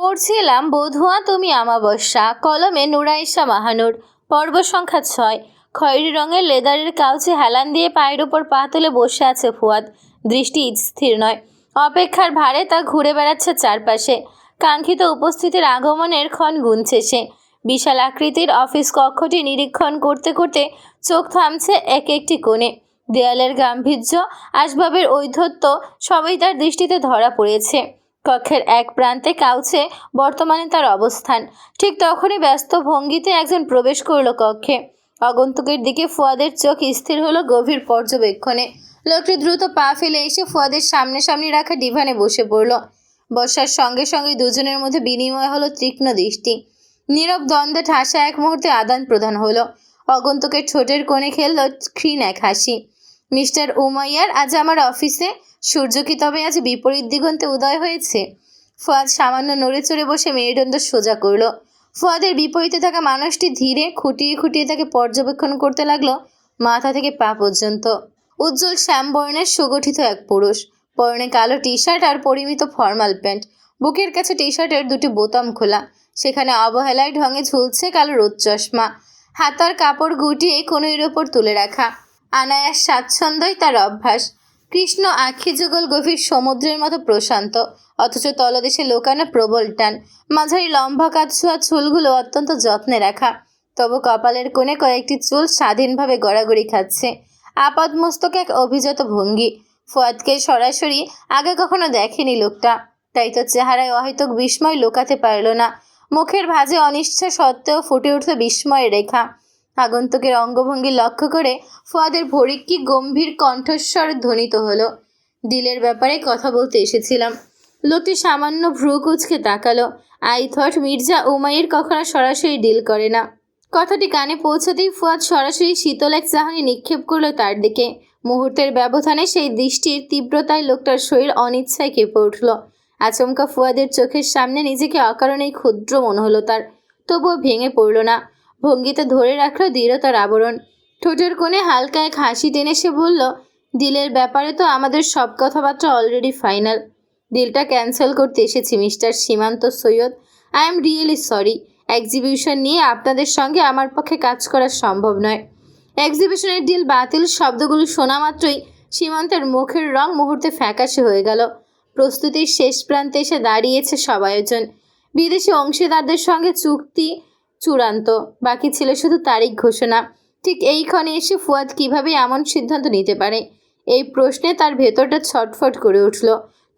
পড়ছিলাম, বধুয়া তুমি আমাবস্যা, কলমে নুরাইশা মাহানুর, পর্ব সংখ্যা ছয়। খয়েরি রঙের লেদারের কাউচে হেলান দিয়ে পায়ের ওপর পা তুলে বসে আছে ফুয়াদ। দৃষ্টি স্থির নয়। অপেক্ষার ভারে তা ঘুরে বেড়াচ্ছে চারপাশে। কাঙ্ক্ষিত উপস্থিতির আগমনের ক্ষণ গুনছে সে। বিশাল আকৃতির অফিস কক্ষটি নিরীক্ষণ করতে করতে চোখ থামছে এক একটি কোণে। দেয়ালের গাম্ভীর্য, আসবাবের ঔদ্ধত্য সবই তার দৃষ্টিতে ধরা পড়েছে। কক্ষের এক প্রান্তে কাউছে বর্তমানে তার অবস্থান। ঠিক তখনই ব্যস্ত ভঙ্গিতে একজন প্রবেশ করল কক্ষে। আগন্তুকের দিকে ফুয়াদের চোখ স্থির হলো গভীর পর্যবেক্ষণে। লোকটি দ্রুত পা ফেলে এসে ফুয়াদের সামনাসামনি রাখা ডিভানে বসে পড়ল। বসার সঙ্গে সঙ্গে দুজনের মধ্যে বিনিময় হলো তীক্ষ্ণ দৃষ্টি। নীরব দ্বন্দ্বে ঠাসা এক মুহূর্তে আদান প্রদান হলো। অগন্তুকের ঠোঁটের কোণে খেললো ক্ষীণ এক হাসি। মিস্টার উমাইয়ার আজ আমার অফিসে সূর্য কি তবে আজ বিপরীত দিগন্তে উদয় হয়েছে? ফুয়াদ সামান্য নড়ে চড়ে বসে মেরুদণ্ড সোজা করল। ফুয়াদের বিপরীতে থাকা মানুষটি ধীরে খুঁটিয়ে খুঁটিয়ে তাকে পর্যবেক্ষণ করতে লাগল মাথা থেকে পা পর্যন্ত। উজ্জ্বল শ্যামবর্ণের সুগঠিত এক পুরুষ। পরনে কালো টি শার্ট আর পরিমিত ফর্মাল প্যান্ট। বুকের কাছে টি শার্টের দুটি বোতাম খোলা। সেখানে অবহেলায় ঢঙে ঝুলছে কালো রোদ চশমা। হাতার কাপড় গুটিয়ে কোনোর ওপর তুলে রাখা। আনায়াস স্বাচ্ছন্দ্যই তার অভ্যাস। কৃষ্ণ আখি যুগল গভীর সমুদ্রের মতো প্রশান্ত, অথচ তলদেশে লোকানো প্রবল টান। মাঝারি লম্বা কাছুয়া চুলগুলো অত্যন্ত যত্নে রাখা। তবু কপালের কোণে কয়েকটি চুল স্বাধীনভাবে গড়াগড়ি খাচ্ছে। আপাদ মস্তক এক অভিজাত ভঙ্গি। ফুয়াদকে সরাসরি আগে কখনো দেখেনি লোকটা। তাই তো চেহারায় অহেতুক বিস্ময় লুকাতে পারল না। মুখের ভাঁজে অনিচ্ছা সত্ত্বেও ফুটে উঠল বিস্ময়ের রেখা। আগন্তুকের অঙ্গভঙ্গি লক্ষ্য করে ফুয়াদের ভরিক্কি গম্ভীর কণ্ঠস্বর ধ্বনিত হলো। ডিলের ব্যাপারে কথা বলতে এসেছিলাম। লোকটি সামান্য ভ্রু কুচকে তাকালো। আই থট মির্জা উমাইয়ের কখনো সরাসরি ডিল করে না। কথাটি কানে পৌঁছতেই ফুয়াদ সরাসরি শীতল এক চাহনি নিক্ষেপ করল তার দিকে। মুহূর্তের ব্যবধানে সেই দৃষ্টির তীব্রতায় লোকটার শরীর অনিচ্ছায় কেঁপে উঠল। আচমকা ফুয়াদের চোখের সামনে নিজেকে অকারণেই ক্ষুদ্র মনে হলো তার। তবুও ভেঙে পড়ল না। ভঙ্গিতে ধরে রাখল দৃঢ়তার আবরণ। ঠোঁটের কোণে হালকা এক হাসি টেনে সে বলল ডিলের ব্যাপারে তো আমাদের সব কথাবার্তা অলরেডি ফাইনাল ডিলটা ক্যান্সেল করতে এসেছি mister Simanta Syed. I am really sorry exhibition নিয়ে আপনাদের সঙ্গে আমার পক্ষে কাজ করা সম্ভব নয়। এক্সিবিশনের ডিল বাতিল শব্দগুলো শোনা মাত্রই সীমান্তের মুখের রং মুহূর্তে ফ্যাকাশে হয়ে গেল। প্রস্তুতির শেষ প্রান্তে এসে দাঁড়িয়েছে সব আয়োজন। বিদেশি অংশীদারদের সঙ্গে চুক্তি চূড়ান্ত। বাকি ছিল শুধু তারিখ ঘোষণা। ঠিক এই ক্ষণে এসে ফুয়াদ কীভাবে এমন সিদ্ধান্ত নিতে পারে? এই প্রশ্নে তার ভেতরটা ছটফট করে উঠল।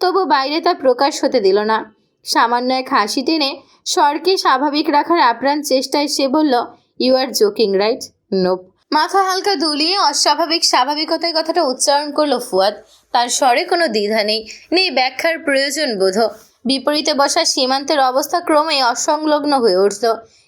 তবু বাইরে তা প্রকাশ হতে দিল না। সামান্য এক হাসি টেনে স্বরকে স্বাভাবিক রাখার আপ্রাণ চেষ্টায় সে বলল you are joking right nope মাথা হালকা দুলিয়ে অস্বাভাবিক স্বাভাবিকতার কথাটা উচ্চারণ করল ফুয়াদ। তার স্বরে কোনো দ্বিধা নেই। নেই ব্যাখ্যার প্রয়োজন বোধ। বিপরীতে বসা সীমান্তের অবস্থা ক্রমেই অসংলগ্ন হয়ে উঠল।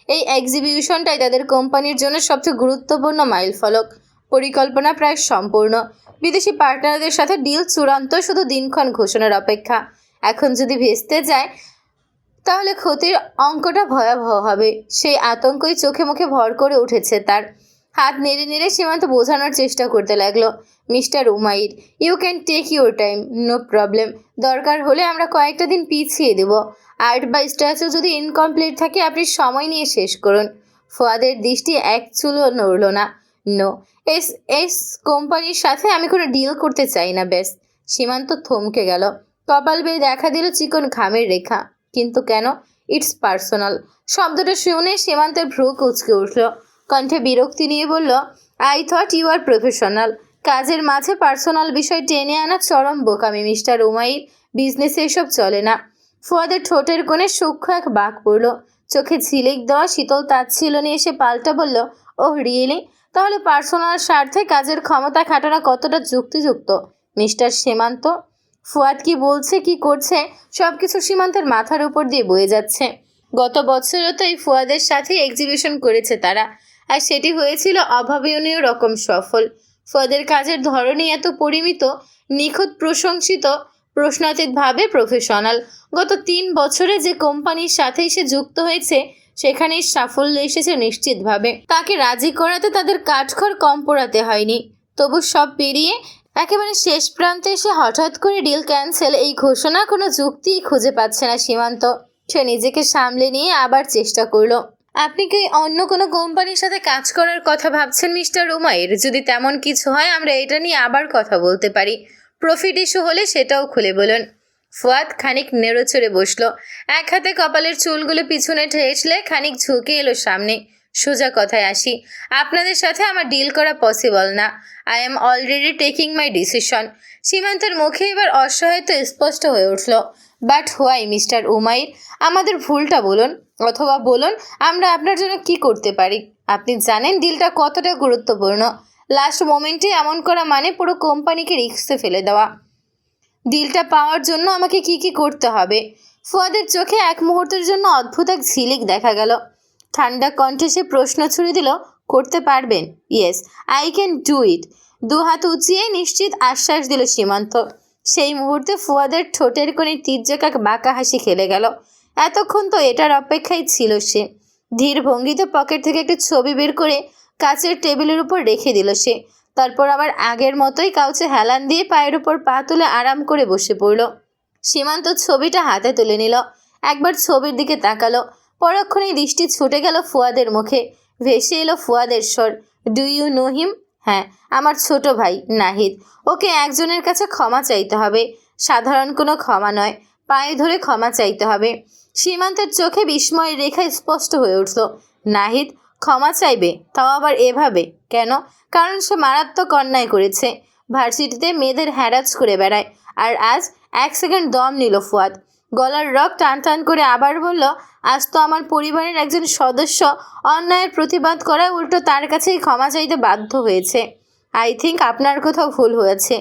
এই এক্সিবিউশনটাই তাদের কোম্পানির জন্য সবচেয়ে গুরুত্বপূর্ণ মাইলফলক। পরিকল্পনা প্রায় সম্পূর্ণ। বিদেশি পার্টনারদের সাথে ডিল চূড়ান্ত শুধু দিনক্ষণ ঘোষণার অপেক্ষা। এখন যদি ভেস্তে যায়, তাহলে ক্ষতির অঙ্কটা ভয়াবহ হবে। সেই আতঙ্কই চোখে মুখে ভর করে উঠেছে তার। হাত নেড়ে নেড়ে সীমান্ত বোঝানোর চেষ্টা করতে লাগল। Mister Umair you can take your time no problem দরকার হলে আমরা কয়েকটা দিন পিছিয়ে দেব। আর্ট বা স্ট্যাচু যদি ইনকমপ্লিট থাকে, আপনি সময় নিয়ে শেষ করুন। ফোয়াদের দৃষ্টি এক চুলও নড়ল না। নো এস এস কোম্পানির সাথে আমি কোনো ডিল করতে চাই না, ব্যাস। সীমান্ত থমকে গেল। কপাল বেয়ে দেখা দিল চিকন ঘামের রেখা। কিন্তু কেন? ইটস পার্সোনাল শব্দটা শুনে সীমান্তের ভ্রু কুচকে উঠল। কণ্ঠে বিরক্তি নিয়ে বলল I thought you are professional কাজের মাঝে পার্সোনাল বিষয় টেনে আনা চরম বোকামি, মিস্টার উমাইর। বিজনেসে এসব চলে না। ফুয়াদের ঠোঁটের কোণে সূক্ষ্ম এক বাঁক পড়ল। চোখে ঝিলিক দেওয়া শীতল তাচ্ছিল নিয়ে এসে পাল্টা বলল, ওহ, রিয়েলি? তাহলে পার্সোনাল স্বার্থে কাজের ক্ষমতা খাটানো কতটা যুক্তিযুক্ত, মিস্টার সীমান্ত? ফুয়াদ কি বলছে, কি করছে সব কিছু সীমান্তের মাথার উপর দিয়ে বয়ে যাচ্ছে। গত বছরও তো এই ফুয়াদের সাথে এক্সিবিশন করেছে তারা। আর সেটি হয়েছিল অভাবনীয় রকম সফল। ফদের কাজের ধরনই এত পরিমিত, নিখুঁত প্রশংসিত, প্রশ্নাতীতভাবে প্রফেশনাল গত তিন বছরে যে কোম্পানির সাথেই সে যুক্ত হয়েছে, সেখানেই সাফল্য এসেছে নিশ্চিতভাবে। তাকে রাজি করাতে তাদের কাঠখড় কম পোড়াতে হয়নি। তবু সব পেরিয়ে একেবারে শেষ প্রান্তে এসে হঠাৎ করে ডিল ক্যান্সেল এই ঘোষণা কোনো যুক্তিই খুঁজে পাচ্ছে না সীমান্ত। সে নিজেকে সামলে নিয়ে আবার চেষ্টা করল। আপনি কি অন্য কোনো কোম্পানির সাথে কাজ করার কথা ভাবছেন, মিস্টার উমাইর যদি তেমন কিছু হয়, আমরা এটা নিয়ে আবার কথা বলতে পারি। প্রফিট ইস্যু হলে সেটাও খুলে বলুন। ফুয়াদ খানিক নেড়োচড়ে বসল। এক হাতে কপালের চুলগুলো পিছনে ঠেসলে খানিক ঝুঁকে এলো সামনে। সোজা কথায় আসি। আপনাদের সাথে আমার ডিল করা পসিবল না। I am already taking my decision সীমান্তের মুখে এবার অসহায়তা স্পষ্ট হয়ে উঠল। বাট হোয়াই মিস্টার উমাইর আমাদের ভুলটা বলুন, অথবা বলুন, আমরা আপনার জন্য কি করতে পারি? আপনি জানেন ডিলটা কতটা গুরুত্বপূর্ণ। লাস্ট মোমেন্টে এমন করা মানে পুরো কোম্পানিকে রিস্কে ফেলে দেওয়া। ডিলটা পাওয়ার জন্য আমাকে কি কি করতে হবে? ফুয়াদের চোখে এক মুহূর্তের জন্য অদ্ভুত এক ঝিলিক দেখা গেল। ঠান্ডা কণ্ঠে সে প্রশ্ন ছুড়ে দিল, করতে পারবেন? Yes I can do it দু হাত উঁচিয়ে নিশ্চিত আশ্বাস দিল সীমান্ত। সেই মুহূর্তে ফুয়াদের ঠোঁটের কোণে তীর্যকাক বাঁকা হাসি খেলে গেল। এতক্ষণ তো এটার অপেক্ষায় ছিল সে। ধীর ভঙ্গিতে পকেট থেকে একটি ছবি বের করে কাচের টেবিলের উপর রেখে দিল সে। তারপর আবার আগের মতোই কাউচে হেলান দিয়ে পায়ের উপর পা তুলে আরাম করে বসে পড়ল। সীমান্ত ছবিটা হাতে তুলে নিল। একবার ছবির দিকে তাকালো। পরক্ষণেই দৃষ্টি ছুটে গেল ফুয়াদের মুখে। ভেসে এলো ফুয়াদের স্বর। ডু ইউ নো হিম হ্যাঁ আমার ছোট ভাই, নাহিদ। ওকে একজনের কাছে ক্ষমা চাইতে হবে। সাধারণ কোনো ক্ষমা নয়, পায়ে ধরে ক্ষমা চাইতে হবে। সীমান্তের চোখে বিস্ময়ের রেখা স্পষ্ট হয়ে উঠল। নাহিদ, ক্ষমা চাইবে, তাও আবার এভাবে? কেন? কারণ সে মারাত্মক অন্যায় করেছে। ভার্সিটিতে মেয়েদের হ্যারাজ করে বেড়ায়। আর আজ এক সেকেন্ড দম নিল ফুয়াদ। গলার রক টান টান করে আবার বলল, আজ তো আমার পরিবারের একজন সদস্য অন্যায়ের প্রতিবাদ করায় উল্টো তার কাছেই ক্ষমা চাইতে বাধ্য হয়েছে। আই থিঙ্ক আপনার কোথাও ভুল হয়েছে।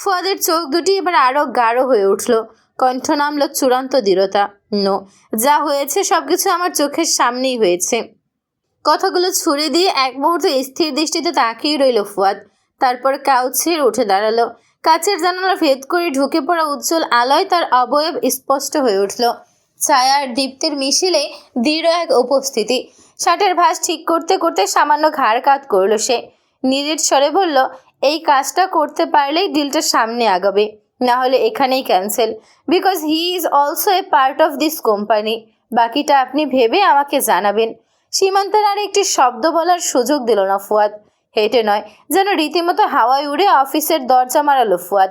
ফুয়াদের চোখ দুটি এবার আরও গাঢ় হয়ে উঠল। কণ্ঠ নামল চূড়ান্ত দৃঢ়তা। নো যা হয়েছে সব কিছু আমার চোখের সামনেই হয়েছে। কথাগুলো ছুড়ে দিয়ে এক মুহূর্ত স্থির দৃষ্টিতে তাকিয়ে রইল ফুয়াদ। তারপর কাউচ ছেড়ে উঠে দাঁড়াল। কাচের জানালা ভেদ করে ঢুকে পড়া উজ্জ্বল আলোয় তার অবয়ব স্পষ্ট হয়ে উঠল। ছায়ার দীপ্তের মিছিলে দৃঢ় এক উপস্থিতি। শার্টের ভাঁজ ঠিক করতে করতে সামান্য ঘাড় কাত করল সে। নিরেট স্বরে বলল, এই কাজটা করতে পারলেই ডিলটা সামনে আগাবে। না হলে এখানেই cancel because he is also a part of this company বাকিটা আপনি ভেবে আমাকে জানাবেন। সীমান্তের আর একটি শব্দ বলার সুযোগ দিল না ফুয়াদ হেঁটে নয়, যেন রীতিমতো হাওয়ায় উড়ে অফিসের দরজা মারালো ফুয়াদ।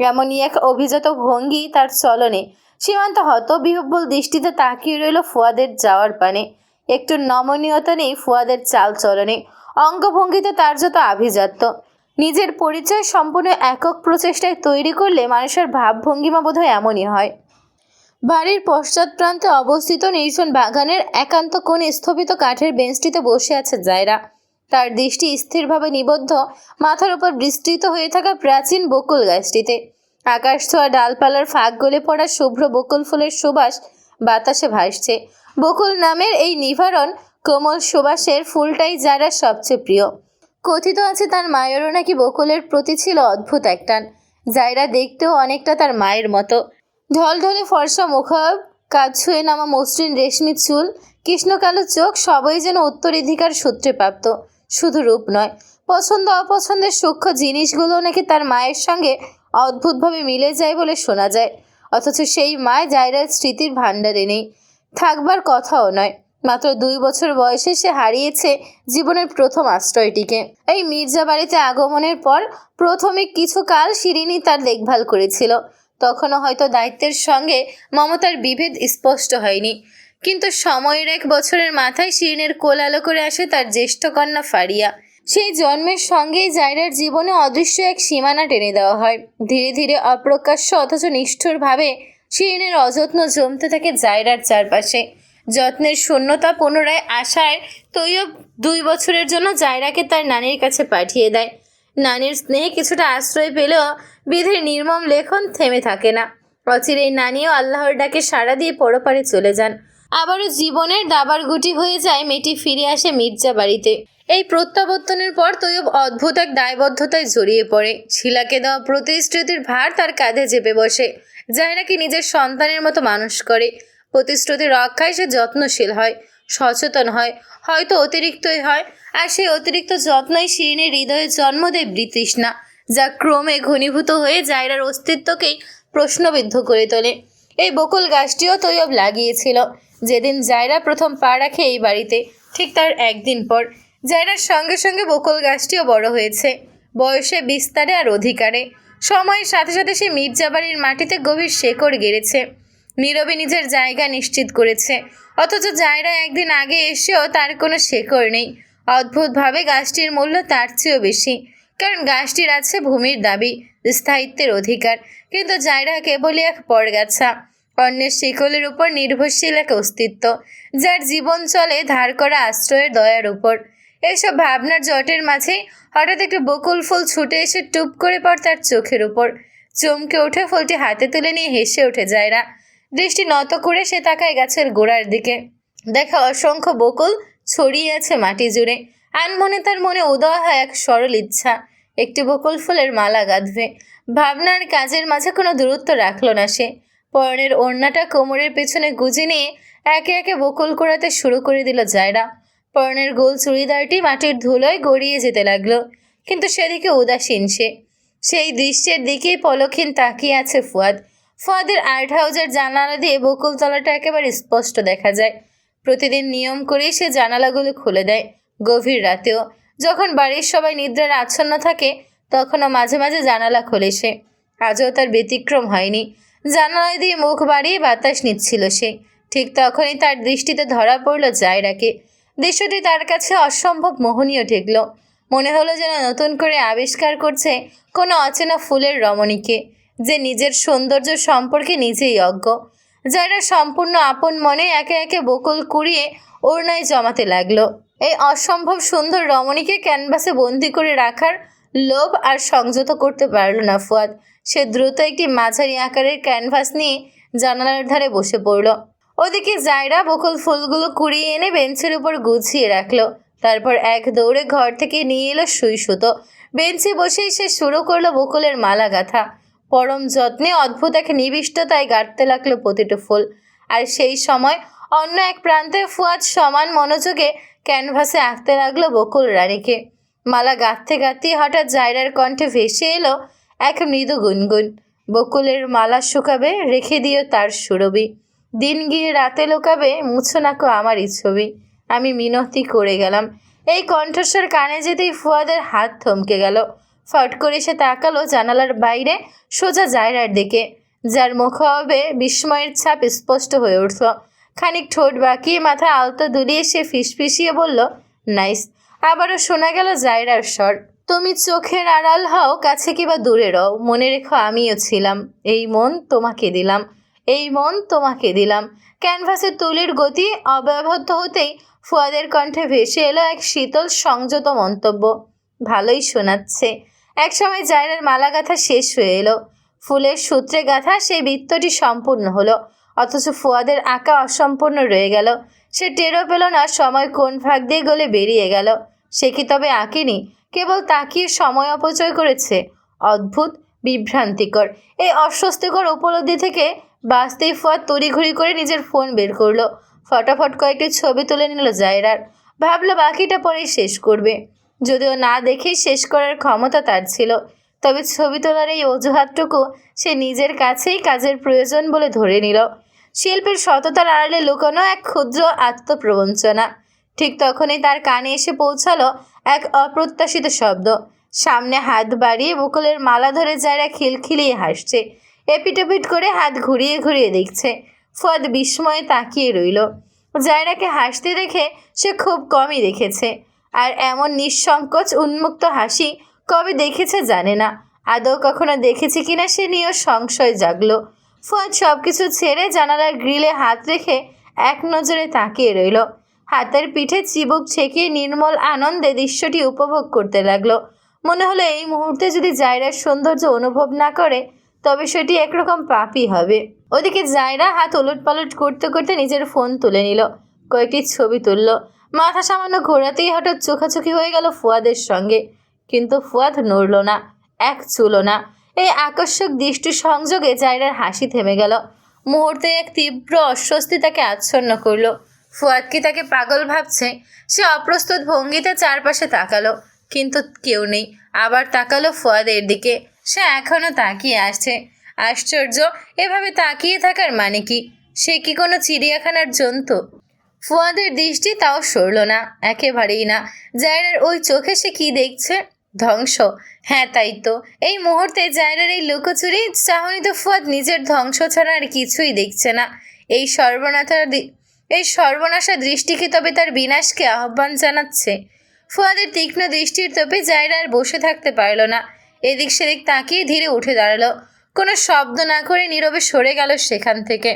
এমনই এক অভিজাত ভঙ্গি তার চলনে। সীমান্ত হতবিহব্বল দৃষ্টিতে তাকিয়ে রইল ফুয়াদের যাওয়ার পানে। একটু নমনীয়তা নেই ফুয়াদের চাল চলনে। অঙ্গভঙ্গিতে তার যত আভিজাত্য। নিজের পরিচয় সম্পূর্ণ একক প্রচেষ্টায় তৈরি করলে মানুষের ভাবভঙ্গিমা বোধহয় এমনই হয়। বাড়ির পশ্চাৎ প্রান্তে অবস্থিত নির্জন বাগানের একান্ত কোণে স্থপিত কাঠের বেঞ্চটিতে বসে আছে জায়রা। তার দৃষ্টি স্থিরভাবে নিবদ্ধ, মাথার উপর বিস্তৃত হয়ে থাকা প্রাচীন বকুল গাছটিতে। আকাশ ছোঁয়া ডালপালার ফাঁক গলে পড়া শুভ্র বকুল ফুলের সুবাস বাতাসে ভাসছে। বকুল নামের এই নিভারণ কোমল সুবাসের ফুলটাই যারা সবচেয়ে প্রিয়। কথিত আছে তার মায়েরও নাকি বকুলের প্রতি ছিল অদ্ভুত একটান। জায়রা দেখতেও অনেকটা তার মায়ের মতো। ঢলঢলে ফর্সা মুখাব কাজ ছুঁয়ে নামা মসৃণ রেশমি চুল, কৃষ্ণকালো চোখ সবই যেন উত্তরাধিকার সূত্রে প্রাপ্ত। শুধু রূপ নয়, পছন্দ অপছন্দের সূক্ষ্ম জিনিসগুলো নাকি তার মায়ের সঙ্গে অদ্ভুতভাবে মিলে যায় বলে শোনা যায়। অথচ সেই মায় জায়রার স্মৃতির ভাণ্ডারে নেই। থাকবার কথাও নয়, মাত্র দুই বছর বয়সে সে হারিয়েছে জীবনের প্রথম আশ্রয়টিকে। এই মির্জা বাড়িতে আগমনের পর প্রথমে কিছু কাল শিরিনী তার দেখভাল করেছিল। তখনও হয়তো দায়িত্বের সঙ্গে মমতার বিভেদ স্পষ্ট হয়নি। কিন্তু সময়ের এক বছরের মাথায় শিরিনের কোল আলো করে আসে তার জ্যেষ্ঠ কন্যা ফারিয়া। সেই জন্মের সঙ্গেই জায়রার জীবনে অদৃশ্য এক সীমানা টেনে দেওয়া হয়। ধীরে ধীরে অপ্রকাশ্য অথচ নিষ্ঠুরভাবে শিরিনের অযত্ন জমতে থাকে জায়রার চারপাশে। যত্নের শূন্যতা পুনরায় আসায় তৈয়ব দুই বছরের জন্য জায়রাকে তার নানির কাছে পাঠিয়ে দেয়। নানির স্নেহে কিছুটা আশ্রয় পেলেও বিধির নির্মম লেখন থেমে থাকে না। অচিরেই নানিও আল্লাহর ডাকে সাড়া দিয়ে পরপারে চলে যান। আবারও জীবনের দাবার গুটি হয়ে যায় মেয়েটি ফিরে আসে মির্জা বাড়িতে। এই প্রত্যাবর্তনের পর তৈয়ব অদ্ভুত এক দায়বদ্ধতায় জড়িয়ে পড়ে। শিলাকে দেওয়া প্রতিশ্রুতির ভার তার কাঁধে চেপে বসে। যায় নাকি নিজের সন্তানের মতো মানুষ করে। প্রতিশ্রুতি রক্ষায় সে যত্নশীল হয়, সচেতন হয়, হয়তো অতিরিক্তই হয়। আর সেই অতিরিক্ত যত্নই শিরিনের হৃদয়ে জন্ম দেয় বৃতৃষ্ণা যা ক্রমে ঘনীভূত হয়ে জায়রার অস্তিত্বকেই প্রশ্নবিদ্ধ করে তোলে। এই বকুল গাছটিও তৈয়ব লাগিয়েছিল। যেদিন জায়রা প্রথম পা রাখে এই বাড়িতে, ঠিক তার একদিন পর। জায়রার সঙ্গে সঙ্গে বকুল গাছটিও বড় হয়েছে। বয়সে বিস্তারে আর অধিকারে। সময়ের সাথে সাথে সে মির্জাবাড়ির মাটিতে গভীর শেকড় গেড়েছে। নীরবে নিজের জায়গা নিশ্চিত করেছে। অথচ জায়রা একদিন আগে এসেও তার কোনো শেকড় নেই। অদ্ভুতভাবে গাছটির মূল্য তার চেয়েও বেশি। কারণ গাছটির আছে ভূমির দাবি, স্থায়িত্বের অধিকার। কিন্তু জায়রা কেবলই এক পরগাছা। অন্যের শিকলের উপর নির্ভরশীল এক অস্তিত্ব, যার জীবন চলে ধার করা আশ্রয়ের দয়ার উপর। এসব ভাবনার জটের মাঝেই হঠাৎ একটি বকুল ফুল ছুটে এসে টুপ করে পড় তার চোখের উপর। চমকে উঠে ফুলটি হাতে তুলে নিয়ে হেসে উঠে জায়রা। দৃষ্টি নত করে সে তাকায় গাছের গোড়ার দিকে। দেখা অসংখ্য বকুল ছড়িয়ে আছে মাটি জুড়ে। আনমনে তার মনে উদয় হয় এক সরল ইচ্ছা। একটি বকুল ফুলের মালা গাঁধবে। ভাবনার কাজের মাঝে কোনো দূরত্ব রাখল না সে। পরনের ওড়নাটা কোমরের পেছনে গুজে নিয়ে একে একে বকুল কোড়াতে শুরু করে দিল জায়রা। পরনের গোল চুড়িদারটি মাটির ধুলোয় গড়িয়ে যেতে লাগল, কিন্তু সেদিকে উদাসীন সে। সেই দৃশ্যের দিকেই পলক্ষীন তাকিয়ে আছে ফুয়াদ। ফুয়াদের আর্ট হাউজের জানালা দিয়ে বকুলতলাটা একেবারে স্পষ্ট দেখা যায়। প্রতিদিন নিয়ম করেই সে জানালাগুলো খুলে দেয়, গভীর রাতেও। যখন বাড়ির সবাই নিদ্রার আচ্ছন্ন থাকে, তখনও মাঝে মাঝে জানালা খোলে সে। আজও তার ব্যতিক্রম হয়নি। জানালা দিয়ে মুখ বাড়িয়ে বাতাস নিচ্ছিল সে। ঠিক তখনই তার দৃষ্টিতে ধরা পড়ল জায়রাকে। দৃশ্যটি তার কাছে অসম্ভব মোহনীয় ঠেকল। মনে হলো যেন নতুন করে আবিষ্কার করছে কোনো অচেনা ফুলের রমণীকে, যে নিজের সৌন্দর্য সম্পর্কে নিজেই অজ্ঞ। যারা সম্পূর্ণ আপন মনে একে একে বকুল কুড়িয়ে ওড়নায় জমাতে লাগল। এই অসম্ভব সুন্দর রমণীকে ক্যানভাসে বন্দি করে রাখার লোভ আর সংযত করতে পারল না ফুয়াদ। সে দ্রুত একটি মাঝারি আকারের ক্যানভাস নিয়ে জানালার ধারে বসে পড়ল। ওদিকে জায়রা বকুল ফুলগুলো কুড়িয়ে এনে বেঞ্চের উপর গুছিয়ে রাখল। তারপর এক দৌড়ে ঘর থেকে নিয়ে এলো সুই সুতো। বেঞ্চে বসেই সে শুরু করল বকুলের মালা গাঁথা পরম যত্নে অদ্ভুত এক নিবিষ্টতায় গাঁটতে লাগল প্রতিটি ফুল। আর সেই সময় অন্য এক প্রান্তে ফুয়াদ সমান মনোযোগে ক্যানভাসে আঁকতে লাগল বকুল রানীকে। মালা গাঁথতে গাঁথতে হঠাৎ জায়রার কণ্ঠে ভেসে এলো এক মৃদু গুনগুন। বকুলের মালা শুকাবে, রেখে দিও তার সুরবি দিন গিয়ে রাতে লোকাবে, মুছো নাকো আমারই ছবি। আমি মিনতি করে গেলাম। এই কণ্ঠস্বর কানে যেতেই ফুয়াদের হাত থমকে গেল। ফট করে সে তাকালো জানালার বাইরে, সোজা জায়রার দিকে, যার মুখবে বিস্ময়ের ছাপ স্পষ্ট হয়ে উঠল। খানিক ঠোঁট বাঁকিয়ে মাথা আলতো দুলিয়ে সে ফিসফিসিয়ে বলল, নাইস, আবারও শোনা গেল জায়রার স্বর। তুমি চোখের আড়াল হও, কাছে কিবা দূরে রও। মনে রেখো আমিও ছিলাম। এই মন তোমাকে দিলাম। এই মন তোমাকে দিলাম। ক্যানভাসের তুলির গতি অব্যাহত হতেই ফুয়াদের কণ্ঠে ভেসে এলো এক শীতল সংযত মন্তব্য। ভালোই শোনাচ্ছে। একসময় জায়রার মালা গাঁথা শেষ হয়ে এলো। ফুলের সূত্রে গাঁথা সেই বৃত্তটি সম্পূর্ণ হলো, অথচ ফুয়াদের আঁকা অসম্পূর্ণ রয়ে গেল। সে টেরও পেল না সময় কোন ফাঁক দিয়ে গলে বেরিয়ে গেল। সে কি তবে আঁকেনি? কেবল তাকিয়ে সময় অপচয় করেছে। অদ্ভুত, বিভ্রান্তিকর। এই অস্বস্তিকর উপলব্ধি থেকে বাঁচতেই ফুয়াদ তড়িঘড়ি করে নিজের ফোন বের করল। ফটাফট কয়েকটি ছবি তুলে নিল জায়রার ভাবলো বাকিটা পরেই শেষ করবে। যদিও না দেখেই শেষ করার ক্ষমতা তার ছিল, তবে ছবি তোলার এই অজুহাতটুকু সে নিজের কাছেই কাজের প্রয়োজন বলে ধরে নিল। শিল্পের সততার আড়ালে লুকানো এক ক্ষুদ্র আত্মপ্রবঞ্চনা। ঠিক তখনই তার কানে এসে পৌঁছালো এক অপ্রত্যাশিত শব্দ। সামনে হাত বাড়িয়ে বকুলের মালা ধরে যারা খিলখিলিয়ে হাসছে, এপিটেপিট করে হাত ঘুরিয়ে ঘুরিয়ে দেখছে। ফদ বিস্ময়ে তাকিয়ে রইল। জায়রাকে হাসতে দেখে সে খুব কমই দেখেছে। আর এমন নিঃসংকোচ উন্মুক্ত হাসি কবে দেখেছে জানে না। আদৌ কখনো দেখেছে কিনা সে নিয়েও সংশয় জাগলো। ফুয়াদ সব কিছু ছেড়ে জানালার গ্রিলে হাত রেখে এক নজরে তাকিয়ে রইল। হাতের পিঠে চিবুক ছেঁকিয়ে নির্মল আনন্দে দৃশ্যটি উপভোগ করতে লাগল। মনে হলো এই মুহূর্তে যদি জায়রার সৌন্দর্য অনুভব না করে, তবে সেটি একরকম পাপই হবে। ওদিকে জায়রা হাত ওলট পালট করতে করতে নিজের ফোন তুলে নিল। কয়েকটি ছবি তুলল। মাথা সামান্য ঘোরাতেই হঠাৎ চোখাচোখি হয়ে গেল ফুয়াদের সঙ্গে। কিন্তু ফুয়াদ নড়ল না, এক চুলো না। এই আকর্ষক দৃষ্টি সংযোগে জায়রার হাসি থেমে গেল। মুহূর্তে এক তীব্র অস্বস্তি তাকে আচ্ছন্ন করল। ফুয়াদ কি তাকে পাগল ভাবছে? সে অপ্রস্তুত ভঙ্গিতে চারপাশে তাকালো, কিন্তু কেউ নেই। আবার তাকালো ফুয়াদের দিকে। সে এখনও তাকিয়ে আসছে আশ্চর্য, এভাবে তাকিয়ে থাকার মানে কি? সে কি কোনো চিড়িয়াখানার জন্তু? ফুয়াদের দৃষ্টি তাও সরল না, একেবারেই না। জায়রার ওই চোখে সে কি দেখছে? ধ্বংস। হ্যাঁ তাই তো। এই মুহূর্তে জায়রার এই লুকোচুরি চাহনিত ফুয়াদ নিজের ধ্বংস ছাড়া আর কিছুই দেখছে না। এই সর্বনাথার এই সর্বনাশা দৃষ্টিকে তবে তার বিনাশকে আহ্বান জানাচ্ছে। ফুয়াদের তীক্ষ্ণ দৃষ্টির তোপে জায়রা আর বসে থাকতে পারল না। এদিক সেদিক তাকিয়ে ধীরে উঠে দাঁড়াল। কোনো শব্দ না করে নীরবে সরে গেল সেখান থেকে।